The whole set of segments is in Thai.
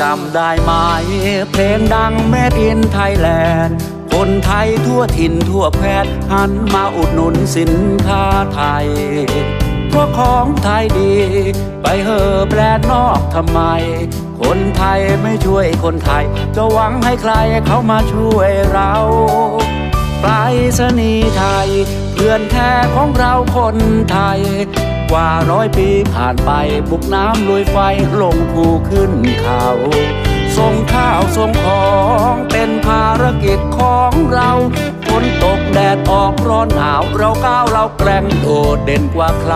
จำได้ไหมเพลงดังแมดอินไทยแลนด์ คนไทยทั่วถิ่นทั่วแพทย์หันมาอุดหนุนสินค้าไทย เพราะของไทยดี ไปเฮอแบรนด์นอกทำไม คนไทยไม่ช่วยคนไทย จะหวังให้ใครเขามาช่วยเราไปรษณีย์ไทย พื่อนแท้ของเราคนไทย กว่าร้อยปีผ่านไปบุกน้ำลุยไฟลงภูขึ้นเขาส่งข้าวส่งของเป็นภารกิจของเราฝนตกแดดออกร้อนหนาวเราก้าวเราแกร่งโดดเด่นกว่าใคร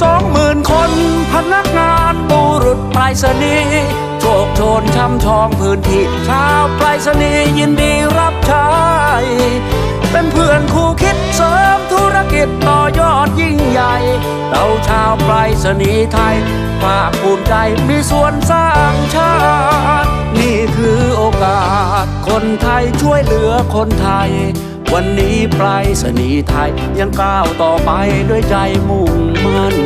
สองหมื่นคนพนักงานบุรุษไปรษณีย์โชคำชองพื้นที่ชาวไปรษณีย์ยินดีรับใช้เป็นเพื่อนคู่คิดเสริมธุรกิจต่อยอดยิ่งใหญ่ เราชาวไปรษณีย์ไทยภาคภูมิใจมีส่วนสร้างชาติ นี่คือโอกาส คนไทยช่วยเหลือคนไทย วันนี้ไปรษณีย์ไทยยังก้าวต่อไปด้วยใจมุ่งมั่น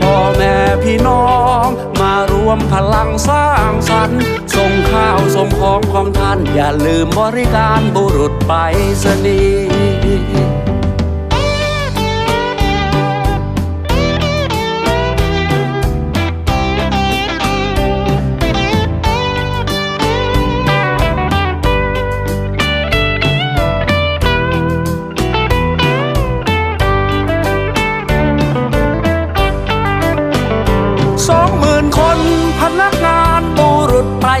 พ่อแม่พี่น้องมา วมพลังสร้างสรรค์ส่งข้าวส่งของของท่าน อย่าลืมบริการบุรุษไปรษณีย์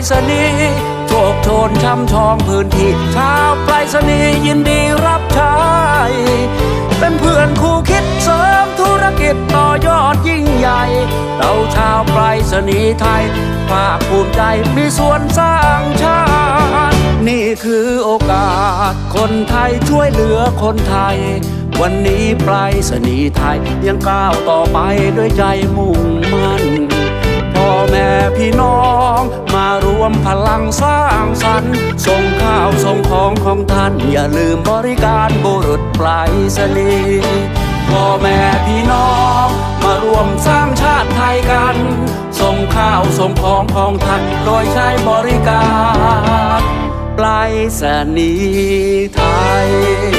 ษไปรษณีย์โชคโชนช่ำชองพื้นที่ชาวไปรษณีย์ยินดีรับใช้เป็นเพื่อนคู่คิดเสริมธุรกิจต่อยอดยิ่งใหญ่ เราชาวไปรษณีย์ไทย ภาคภูมิใจมีส่วนสร้างชาติ นี่คือโอกาส คนไทยช่วยเหลือคนไทย วันนี้ไปรษณีย์ไทยยังก้าวต่อไปด้วยใจมุ่งมั่น พี่น้องมารวมพลังสร้างสรรค์ส่งข้าวส่งของของท่าน อย่าลืมบริการบุรุษปรษณีย์พ่อแม่พี่น้องมารวมสร้างชาติไทยกัน ส่งข้าวส่งของของท่านโดยใช้บริการปรษณีย์ไทย